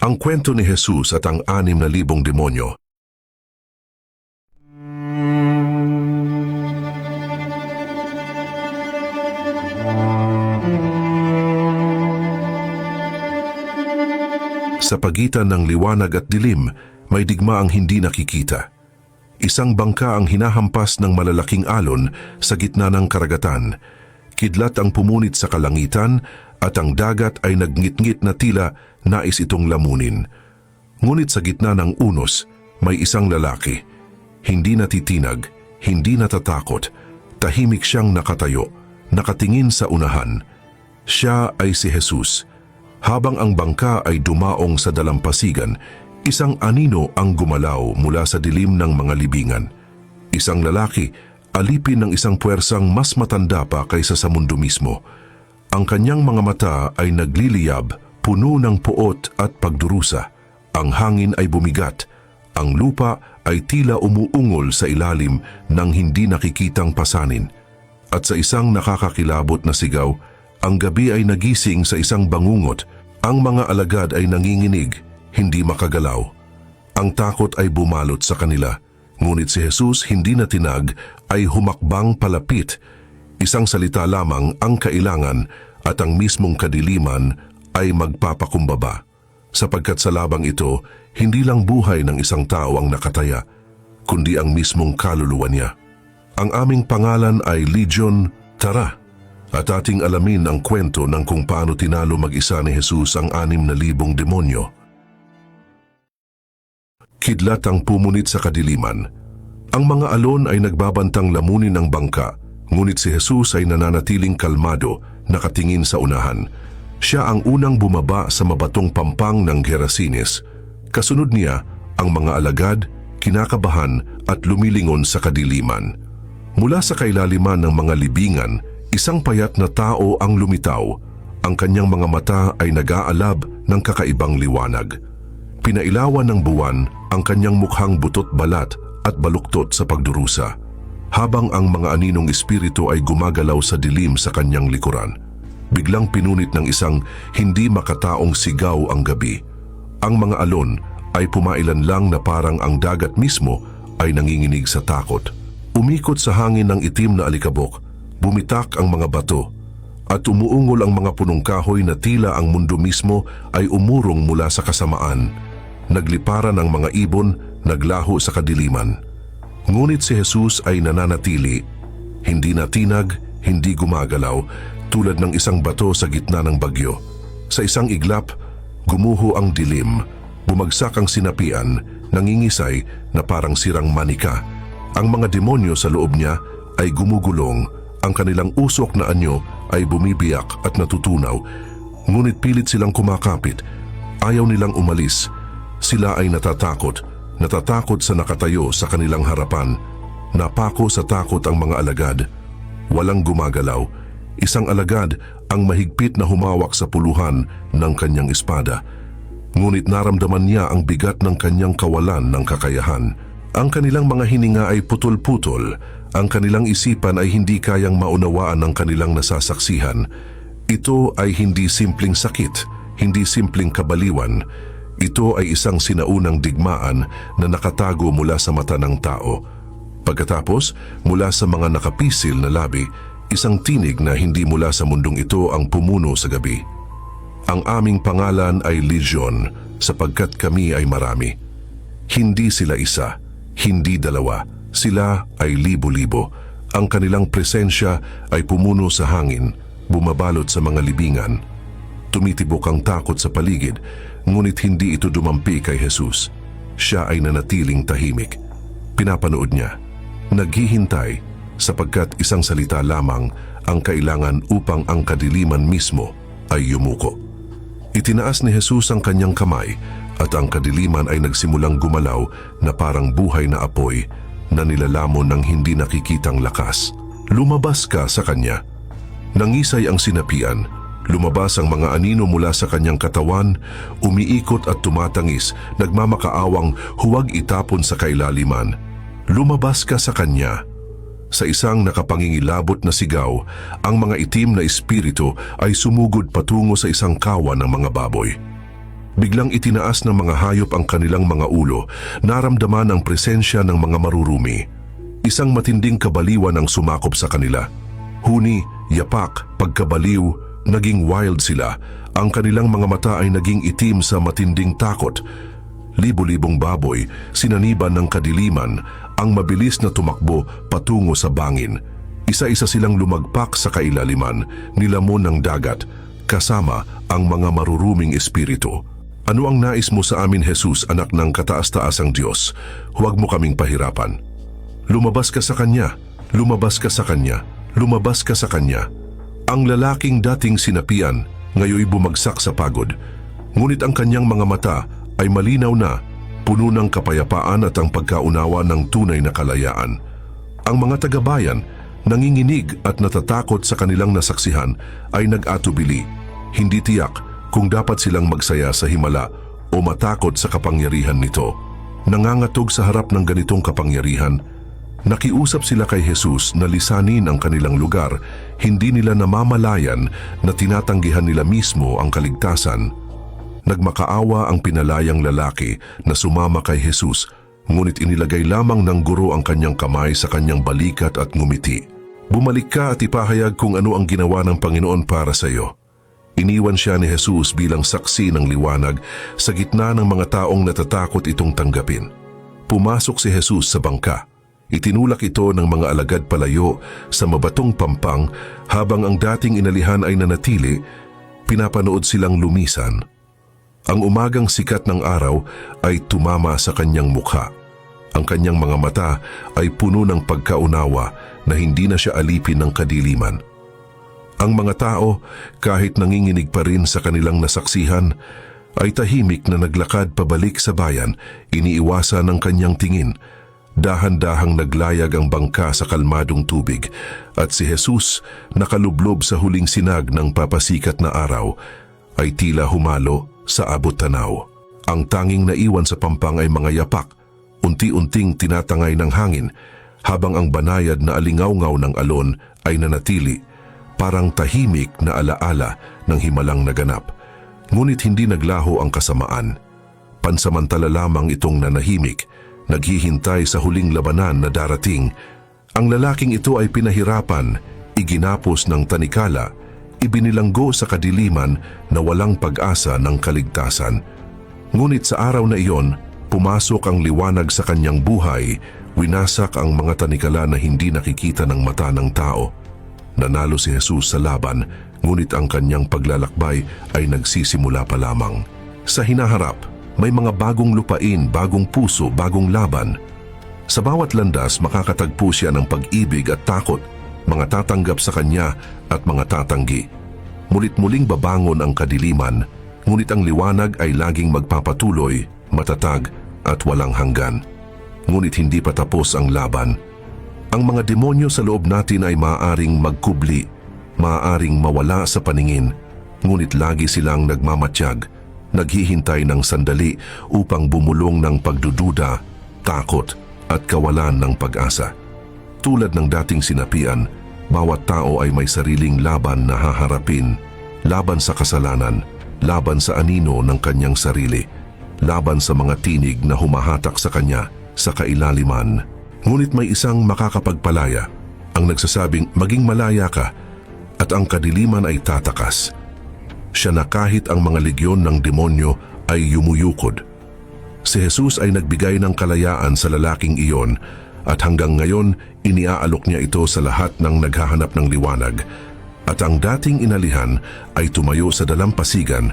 Ang kwento ni Jesus at ang anim na libong demonyo. Sa pagitan ng liwanag at dilim, may digma ang hindi nakikita. Isang bangka ang hinahampas ng malalaking alon sa gitna ng karagatan. Kidlat ang pumunit sa kalangitan at ang dagat ay nagngit-ngit na tila nais itong lamunin. Ngunit sa gitna ng unos, may isang lalaki. Hindi natitinag, hindi natatakot. Tahimik siyang nakatayo, nakatingin sa unahan. Siya ay si Jesus. Habang ang bangka ay dumaong sa dalampasigan, isang anino ang gumalaw mula sa dilim ng mga libingan. Isang lalaki, alipin ng isang puwersang mas matanda pa kaysa sa mundo mismo. Ang kanyang mga mata ay nagliliyab, puno ng puot at pagdurusa. Ang hangin ay bumigat. Ang lupa ay tila umuungol sa ilalim ng hindi nakikitang pasanin. At sa isang nakakakilabot na sigaw, ang gabi ay nagising sa isang bangungot. Ang mga alagad ay nanginginig, hindi makagalaw. Ang takot ay bumalot sa kanila. Ngunit si Jesus hindi na tinag ay humakbang palapit. Isang salita lamang ang kailangan at ang mismong kadiliman ay magpapakumbaba. Sapagkat sa labang ito, hindi lang buhay ng isang tao ang nakataya, kundi ang mismong kaluluwa niya. Ang aming pangalan ay Legion Tara at ating alamin ang kwento ng kung paano tinalo mag-isa ni Jesus ang anim na libong demonyo. Kidlat ang pumunit sa kadiliman. Ang mga alon ay nagbabantang lamunin ang bangka, ngunit si Jesus ay nananatiling kalmado, nakatingin sa unahan. Siya ang unang bumaba sa mabatong pampang ng Gerasinis. Kasunod niya, ang mga alagad, kinakabahan at lumilingon sa kadiliman. Mula sa kailaliman ng mga libingan, isang payat na tao ang lumitaw. Ang kanyang mga mata ay nag-aalab ng kakaibang liwanag. Pinailawan ng buwan ang kanyang mukhang butot balat at baluktot sa pagdurusa, habang ang mga aninong espiritu ay gumagalaw sa dilim sa kanyang likuran. Biglang pinunit ng isang hindi makataong sigaw ang gabi. Ang mga alon ay pumailan lang na parang ang dagat mismo ay nanginginig sa takot. Umikot sa hangin ng itim na alikabok, bumitak ang mga bato, at umuungol ang mga punong kahoy na tila ang mundo mismo ay umurong mula sa kasamaan. Nagliparan ang mga ibon, naglaho sa kadiliman. Ngunit si Jesus ay nananatili, hindi natinag, hindi gumagalaw, tulad ng isang bato sa gitna ng bagyo. Sa isang iglap, gumuho ang dilim, bumagsak ang sinapian, nangingisay na parang sirang manika. Ang mga demonyo sa loob niya ay gumugulong, ang kanilang usok na anyo ay bumibiyak at natutunaw, ngunit pilit silang kumakapit. Ayaw nilang umalis. Sila ay natatakot, natatakot sa nakatayo sa kanilang harapan. Napako sa takot ang mga alagad. Walang gumagalaw. Isang alagad ang mahigpit na humawak sa puluhan ng kanyang espada. Ngunit naramdaman niya ang bigat ng kanyang kawalan ng kakayahan. Ang kanilang mga hininga ay putol-putol. Ang kanilang isipan ay hindi kayang maunawaan ng kanilang nasasaksihan. Ito ay hindi simpleng sakit, hindi simpleng kabaliwan. Ito ay isang sinaunang digmaan na nakatago mula sa mata ng tao. Pagkatapos, mula sa mga nakapisil na labi, isang tinig na hindi mula sa mundong ito ang pumuno sa gabi. Ang aming pangalan ay Legion sapagkat kami ay marami. Hindi sila isa, hindi dalawa, sila ay libo-libo. Ang kanilang presensya ay pumuno sa hangin, bumabalot sa mga libingan. Tumitibok ang takot sa paligid, ngunit hindi ito dumampi kay Jesus. Siya ay nanatiling tahimik. Pinapanood niya, naghihintay sapagkat isang salita lamang ang kailangan upang ang kadiliman mismo ay yumuko. Itinaas ni Jesus ang kanyang kamay at ang kadiliman ay nagsimulang gumalaw na parang buhay na apoy na nilalamon ng hindi nakikitang lakas. Lumabas ka sa kanya. Nangisay ang sinapian. Lumabas ang mga anino mula sa kanyang katawan, umiikot at tumatangis, nagmamakaawang huwag itapon sa kailaliman. Lumabas ka sa kanya. Sa isang nakapangingilabot na sigaw, ang mga itim na espiritu ay sumugod patungo sa isang kawan ng mga baboy. Biglang itinaas ng mga hayop ang kanilang mga ulo, naramdaman ang presensya ng mga marurumi. Isang matinding kabaliwan ang sumakop sa kanila. Huni, yapak, pagkabaliw, naging wild sila. Ang kanilang mga mata ay naging itim sa matinding takot. Libo-libong baboy, sinaniban ng kadiliman, ang mabilis na tumakbo patungo sa bangin. Isa-isa silang lumagpak sa kailaliman, nilamon ng dagat, kasama ang mga maruruming espiritu. Ano ang nais mo sa amin, Jesus, anak ng kataas-taasang Diyos? Huwag mo kaming pahirapan. Lumabas ka sa Kanya, lumabas ka sa Kanya, lumabas ka sa Kanya. Ang lalaking dating sinapian, ngayoy bumagsak sa pagod. Ngunit ang kanyang mga mata ay malinaw na, puno ng kapayapaan at ang pagkaunawa ng tunay na kalayaan. Ang mga tagabayan, nanginginig at natatakot sa kanilang nasaksihan ay nag-atubili, hindi tiyak kung dapat silang magsaya sa himala o matakot sa kapangyarihan nito. Nangangatog sa harap ng ganitong kapangyarihan, nakiusap sila kay Jesus na lisanin ang kanilang lugar, hindi nila namamalayan na tinatanggihan nila mismo ang kaligtasan. Nagmakaawa ang pinalayang lalaki na sumama kay Jesus, ngunit inilagay lamang ng guro ang kanyang kamay sa kanyang balikat at ngumiti. Bumalik ka at ipahayag kung ano ang ginawa ng Panginoon para sa iyo. Iniwan siya ni Jesus bilang saksi ng liwanag sa gitna ng mga taong natatakot itong tanggapin. Pumasok si Jesus sa bangka. Itinulak ito ng mga alagad palayo sa mabatong pampang habang ang dating inalihan ay nanatili, pinapanood silang lumisan. Ang umagang sikat ng araw ay tumama sa kanyang mukha. Ang kanyang mga mata ay puno ng pagkaunawa na hindi na siya alipin ng kadiliman. Ang mga tao, kahit nanginginig pa rin sa kanilang nasaksihan, ay tahimik na naglakad pabalik sa bayan, iniiwasan ng kanyang tingin. Dahan-dahang naglayag ang bangka sa kalmadong tubig at si Jesus, nakalublob sa huling sinag ng papasikat na araw, ay tila humalo sa abot tanaw. Ang tanging naiwan sa pampang ay mga yapak, unti-unting tinatangay ng hangin, habang ang banayad na alingawngaw ng alon ay nanatili, parang tahimik na alaala ng himalang naganap. Ngunit hindi naglaho ang kasamaan. Pansamantala lamang itong nanahimik, naghihintay sa huling labanan na darating. Ang lalaking ito ay pinahirapan, iginapos ng tanikala, ibinilanggo sa kadiliman na walang pag-asa ng kaligtasan. Ngunit sa araw na iyon, pumasok ang liwanag sa kanyang buhay, winasak ang mga tanikala na hindi nakikita ng mata ng tao. Nanalo si Jesus sa laban, ngunit ang kanyang paglalakbay ay nagsisimula pa lamang. Sa hinaharap, may mga bagong lupain, bagong puso, bagong laban. Sa bawat landas makakatagpo siya ng pag-ibig at takot, mga tatanggap sa kanya at mga tatanggi. Mulit-muling babangon ang kadiliman, ngunit ang liwanag ay laging magpapatuloy, matatag at walang hanggan. Ngunit hindi pa tapos ang laban. Ang mga demonyo sa loob natin ay maaaring magkubli, maaaring mawala sa paningin, ngunit lagi silang nagmamatsyag, naghihintay ng sandali upang bumulong ng pagdududa, takot at kawalan ng pag-asa. Tulad ng dating sinapian, bawat tao ay may sariling laban na haharapin, laban sa kasalanan, laban sa anino ng kanyang sarili, laban sa mga tinig na humahatak sa kanya sa kailaliman. Ngunit may isang makakapagpalaya, ang nagsasabing maging malaya ka at ang kadiliman ay tatakas. Siya na kahit ang mga legyon ng demonyo ay yumuyukod. Si Jesus ay nagbigay ng kalayaan sa lalaking iyon at hanggang ngayon iniaalok niya ito sa lahat ng naghahanap ng liwanag at ang dating inalihan ay tumayo sa dalampasigan,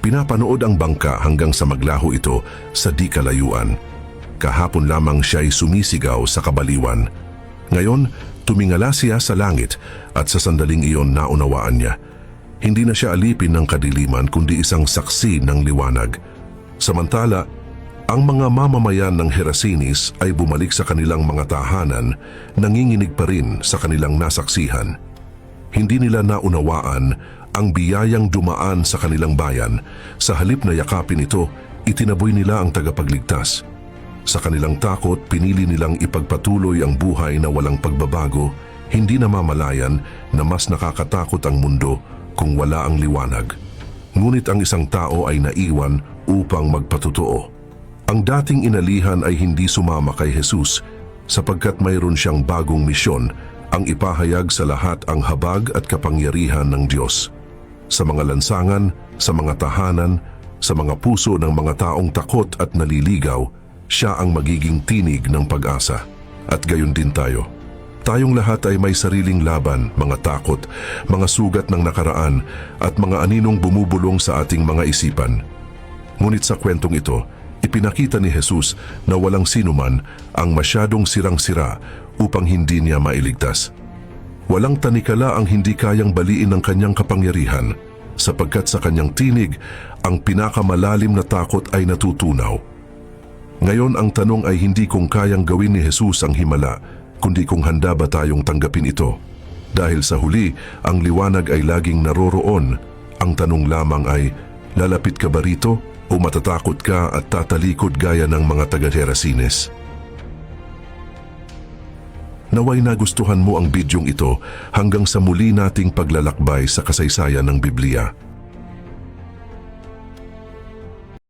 pinapanood ang bangka hanggang sa maglaho ito sa di kalayuan. Kahapon lamang siya ay sumisigaw sa kabaliwan. Ngayon, tumingala siya sa langit at sa sandaling iyon naunawaan niya. Hindi na siya alipin ng kadiliman kundi isang saksi ng liwanag. Samantala, ang mga mamamayan ng Herasinis ay bumalik sa kanilang mga tahanan, nanginginig pa rin sa kanilang nasaksihan. Hindi nila naunawaan ang biyayang dumaan sa kanilang bayan. Sa halip na yakapin ito, itinaboy nila ang tagapagligtas. Sa kanilang takot, pinili nilang ipagpatuloy ang buhay na walang pagbabago, hindi namamalayan na mas nakakatakot ang mundo kung wala ang liwanag. ngunit ang isang tao ay naiwan upang magpatotoo. Ang dating inalihan ay hindi sumama kay Jesus sapagkat mayroon siyang bagong misyon ang ipahayag sa lahat ang habag at kapangyarihan ng Diyos. Sa mga lansangan, sa mga tahanan, sa mga puso ng mga taong takot at naliligaw, siya ang magiging tinig ng pag-asa. At gayon din tayo. Tayong lahat ay may sariling laban, mga takot, mga sugat ng nakaraan at mga aninong bumubulong sa ating mga isipan. Ngunit sa kwentong ito, ipinakita ni Jesus na walang sinuman ang masyadong sirang-sira upang hindi niya mailigtas. Walang tanikala ang hindi kayang baliin ng kanyang kapangyarihan sapagkat sa kanyang tinig ang pinakamalalim na takot ay natutunaw. Ngayon ang tanong ay hindi kung kayang gawin ni Jesus ang himala, kundi kung handa ba tayong tanggapin ito. Dahil sa huli, ang liwanag ay laging naroroon. Ang tanong lamang ay, lalapit ka ba rito o matatakot ka at tatalikod gaya ng mga taga-Herasines? Naway nagustuhan mo ang bidyong ito hanggang sa muli nating paglalakbay sa kasaysayan ng Biblia.